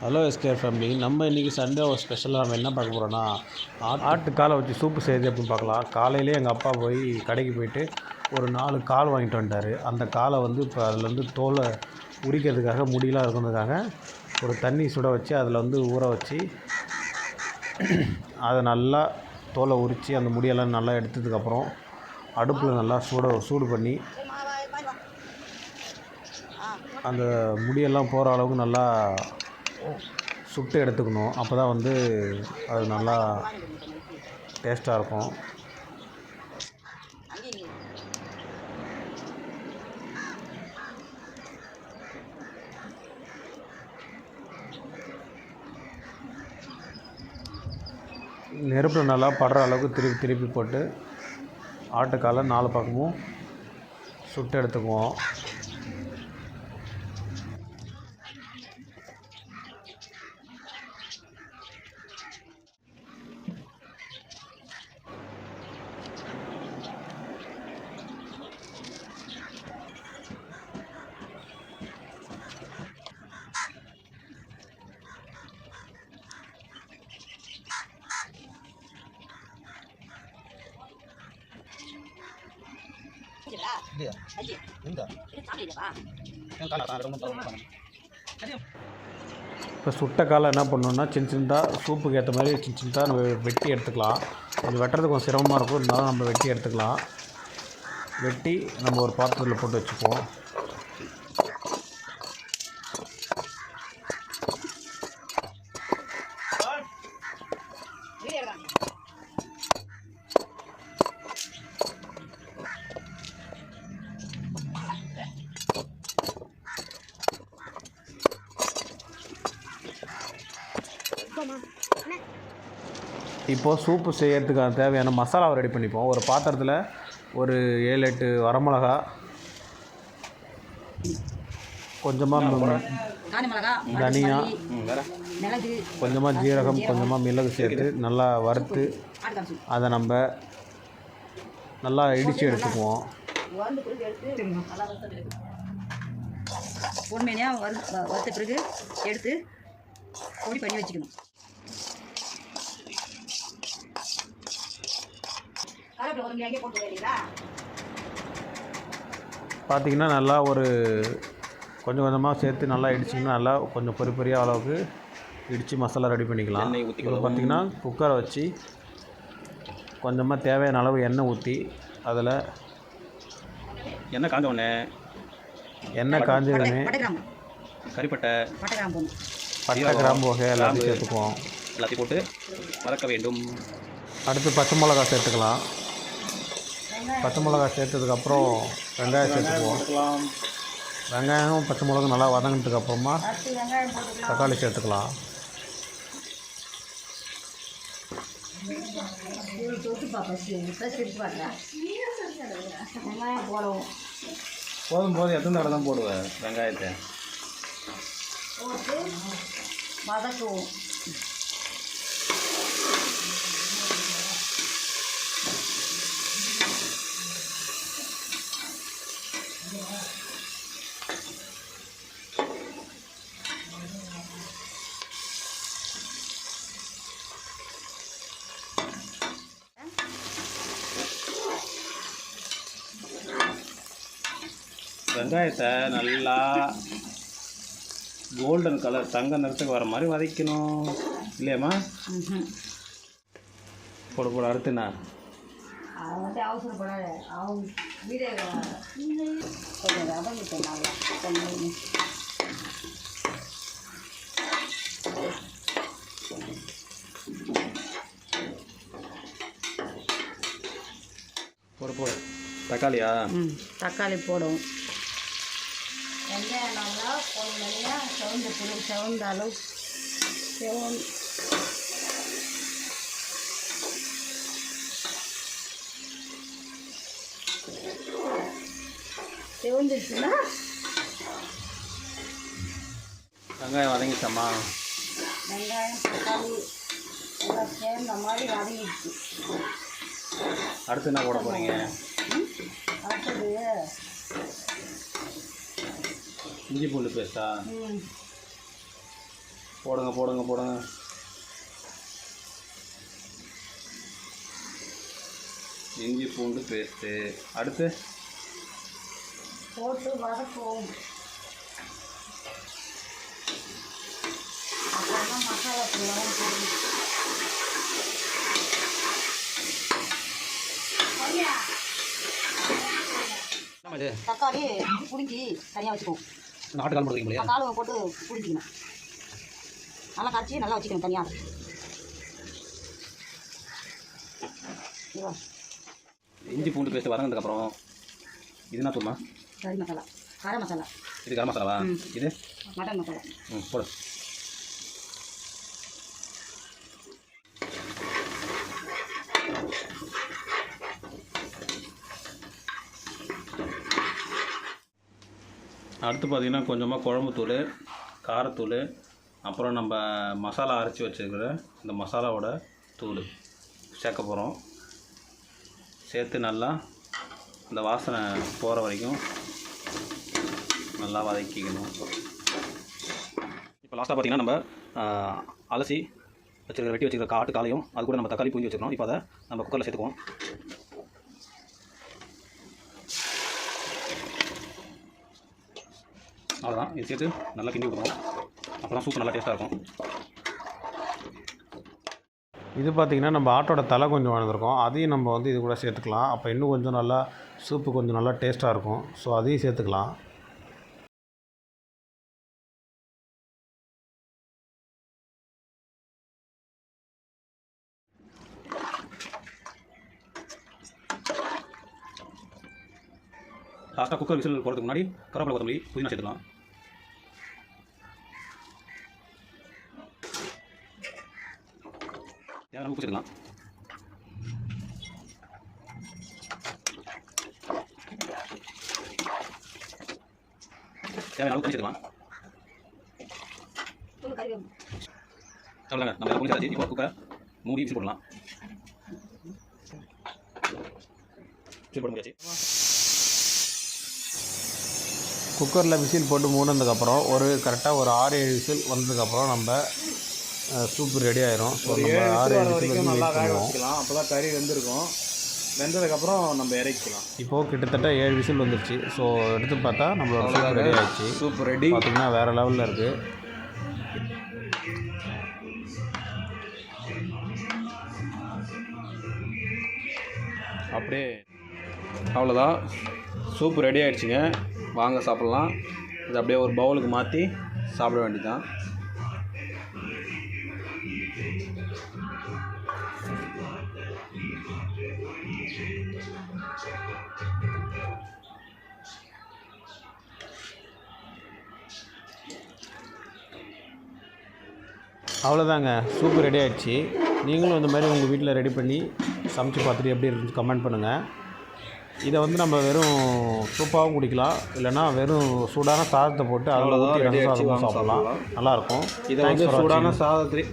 Hello எஸ்கேர் family நம்ம இன்றைக்கி Sunday ஒரு ஸ்பெஷலாக நம்ம என்ன பார்க்க போகிறோன்னா ஆட்டு காலை வச்சு சூப்பு செய்யுது அப்படின்னு பார்க்கலாம். காலையிலே எங்கள் அப்பா போய் கடைக்கு போயிட்டு ஒரு நாலு கால் வாங்கிட்டு வந்துட்டார் அந்த காலை வந்து இப்போ அதில் வந்து தோலை உரிக்கிறதுக்காக முடியெல்லாம் இருக்கிறதுக்காக ஒரு தண்ணி சுட வச்சு அதில் வந்து ஊற வச்சு அதை நல்லா தோலை உரித்து அந்த முடியெல்லாம் நல்லா எடுத்ததுக்கப்புறம் அடுப்பில் நல்லா சூட சூடு பண்ணி அந்த முடியெல்லாம் போகிற அளவுக்கு நல்லா சுட்டு எடுத்துக்கணும். அப்போ தான் வந்து அது நல்லா டேஸ்ட்டாக இருக்கும். நெருப்பில் நல்லா படுற அளவுக்கு திருப்பி திருப்பி போட்டு ஆட்டுக்கால நாலு பக்கமும் சுட்டு எடுத்துக்குவோம். இல்லையா இப்போ சுட்ட காலை என்ன பண்ணணும்னா சின்ன சின்னதாக சூப்புக்கு ஏற்ற மாதிரி சின்ன சின்னதாக நம்ம வெட்டி எடுத்துக்கலாம். அது வெட்டுறது கொஞ்சம் சிரமமாக இருக்கும். இருந்தாலும் நம்ம வெட்டி எடுத்துக்கலாம். வெட்டி நம்ம ஒரு பாத்திரத்தில் போட்டு வச்சுப்போம் இப்போது சூப்பு செய்யறதுக்கான தேவையான மசாலாவை ரெடி பண்ணிப்போம். ஒரு பாத்திரத்தில் ஒரு ஏழு எட்டு வரமிளகா கொஞ்சமாக தனியா கொஞ்சமாக ஜீரகம் கொஞ்சமாக மிளகு சேர்த்து நல்லா வறுத்து அதை நம்ம நல்லா இடித்து எடுத்துக்குவோம். பொன்மேனியாக வறு வறுத்த பிறகு எடுத்து பொடி பண்ணி வச்சுக்கணும். பார்த்தீங்கன்னா நல்லா ஒரு கொஞ்சம் கொஞ்சமாக சேர்த்து நல்லா இடிச்சிங்கன்னா நல்லா கொஞ்சம் பொரி பொரியா அளவுக்கு இடித்து மசாலா ரெடி பண்ணிக்கலாம். எண்ணெய் இப்போ பார்த்தீங்கன்னா குக்கரை வச்சு கொஞ்சமாக தேவையான அளவு எண்ணெய் ஊற்றி அதில் எண்ணெய் காஞ்ச உடனே எண்ணெய் பட்டை கிராம்பு. கறிப்பட்டை பட்டை கிராம்பு. வகை எல்லாத்தையும். சேர்த்துக்குவோம். எல்லாத்தையும் போட்டு வதக்க வேண்டும். அடுத்து பச்சை மிளகா சேர்த்துக்கலாம். பச்சை மிளகா சேர்த்ததுக்கப்புறம் வெங்காயம் சேர்த்துக்குவோம். வெங்காயம் பச்சை மிளகா நல்லா வதங்கினதுக்கு அப்புறமா அடுத்து வெங்காயம் போட்டு தக்காளி சேர்த்துக்கலாம். வெங்காயம் போடவும் போதும் போதும். எத்தனை தடவை தான் போடுவேன் வெங்காயத்தை? வதக்குவோம். வெங்காயத்தை நல்லா கோல்டன் கலர் தங்க நிறத்துக்கு வர மாதிரி வதக்கணும். இல்லையாம்மா. போட போட அடுத்து என்ன? அது வந்து அவசரப்படாத அவங்க வீடியோ கொஞ்சம் வதங்கிட்டேன் நல்லா கொஞ்சம் போட போட. தக்காளியா? தக்காளி போடும் வெங்காயம் நல்லா பொறுமையாக செவந்த பிறகு செவந்த அளவு செவன் செவந்துச்சுன்னா வெங்காயம் வதங்கிச்சம்மா வெங்காயம் தக்காளி எல்லாம் சேர்ந்த மாதிரி வதங்கிடுச்சு. அடுத்து என்ன போட போகிறீங்க அடுத்தது இஞ்சி பூண்டு பேஸ்ட்டா? போடுங்க போடுங்க போடுங்க. இஞ்சி பூண்டு பேஸ்ட்டு. அடுத்து? போட்டு வதக்குவோம். மசாலா தக்காளி புளிஞ்சி தனியாக வச்சுக்குவோம். நாட்டு கால் போடுறீங்க இல்லையா காலுவை போட்டு புளிஞ்சிக்கணும் நல்லா கரைச்சி நல்லா வச்சுக்கணும் தனியாக இஞ்சி பூண்டு பேஸ்ட் வதங்கினதுக்கப்புறம் இது என்ன தூள்மா கறி மசாலா. கார மசாலா. இது கரம் மசாலாவா. இது? மட்டன் மசாலா. ம் போடு. அடுத்து பார்த்திங்கன்னா கொஞ்சமாக குழம்புத்தூள் காரத்தூள் அப்புறம் நம்ம மசாலா அரைச்சி வச்சுருக்கிற இந்த மசாலாவோட தூள் சேர்க்க போகிறோம் சேர்த்து நல்லா இந்த வாசனை போகிற வரைக்கும் நல்லா வதக்கிக்கணும். இப்போ லாஸ்ட்டாக பார்த்தீங்கன்னா நம்ம அலசி வச்சிருக்கிற வெட்டி வச்சிருக்கிற காட்டு காலையும் அது கூட நம்ம தக்காளி பூஞ்சி வச்சிருக்கோம் இப்போ அதை நம்ம குக்கரில் சேர்த்துக்குவோம். அவ்வளோதான் இது சேர்த்து நல்லா கிண்டி விடுவோம் அப்போ தான் சூப் நல்லா டேஸ்ட்டாக இருக்கும். இது பார்த்திங்கன்னா நம்ம ஆட்டோட தலை கொஞ்சம் வளர்ந்துருக்கோம். அதையும் நம்ம வந்து இது கூட சேர்த்துக்கலாம். அப்போ இன்னும் கொஞ்சம் நல்லா சூப்பு கொஞ்சம் நல்லா டேஸ்ட்டாக இருக்கும். ஸோ அதையும் சேர்த்துக்கலாம். லாஸ்ட்டாக குக்கர் விசில் போகிறதுக்கு முன்னாடி கருவேப்பிலை கொத்தமல்லி புதினா சேர்த்துக்கலாம். தேவையான உப்பு சேர்த்துக்கலாம் தேவையான அளவு நம்ம இப்போ குக்கரை மூடி விசில் போடலாம். விசில் போட முடியாச்சு. குக்கரில் விசில் போட்டு மூடினதுக்கப்புறம் ஒரு கரெக்டாக ஒரு ஆறு ஏழு விசில் வந்ததுக்கப்புறம் நம்ம சூப்பு ரெடி ஆயிரும். ஸோ நம்ம ஆறு வரைக்கும் வெயிட் பண்ணுவோம். வச்சுக்கலாம். அப்போ தான் கறி வெந்திருக்கும். வெந்ததுக்கப்புறம் நம்ம இறக்கிக்கலாம். இப்போது கிட்டத்தட்ட ஏழு விசில் வந்துருச்சு. ஸோ எடுத்து பார்த்தா நம்மளோட சூப் ரெடி ஆயிடுச்சு. Soup ready. பார்த்திங்கன்னா வேறு லெவலில் இருக்குது அப்படியே அவ்வளோதான் சூப் ரெடி ஆயிடுச்சுங்க. வாங்க சாப்பிட்லாம். இது அப்படியே ஒரு பவுலுக்கு மாற்றி சாப்பிட வேண்டியதுதான். அவ்வளோதாங்க சூப்பு ரெடி ஆயிடுச்சு. நீங்களும் இந்த மாதிரி உங்கள் வீட்டில் ரெடி பண்ணி சமைச்சு பார்த்துட்டு எப்படி இருந்துச்சு கமெண்ட் பண்ணுங்கள் இதை வந்து நம்ம வெறும் சூப்பாகவும் குடிக்கலாம். இல்லைன்னா வெறும் சூடான சாதத்தை போட்டு அதில் ஊற்றி சாதமும் சாப்பிடலாம். நல்லாயிருக்கும் இதை வந்து சூடான சாதத்தில்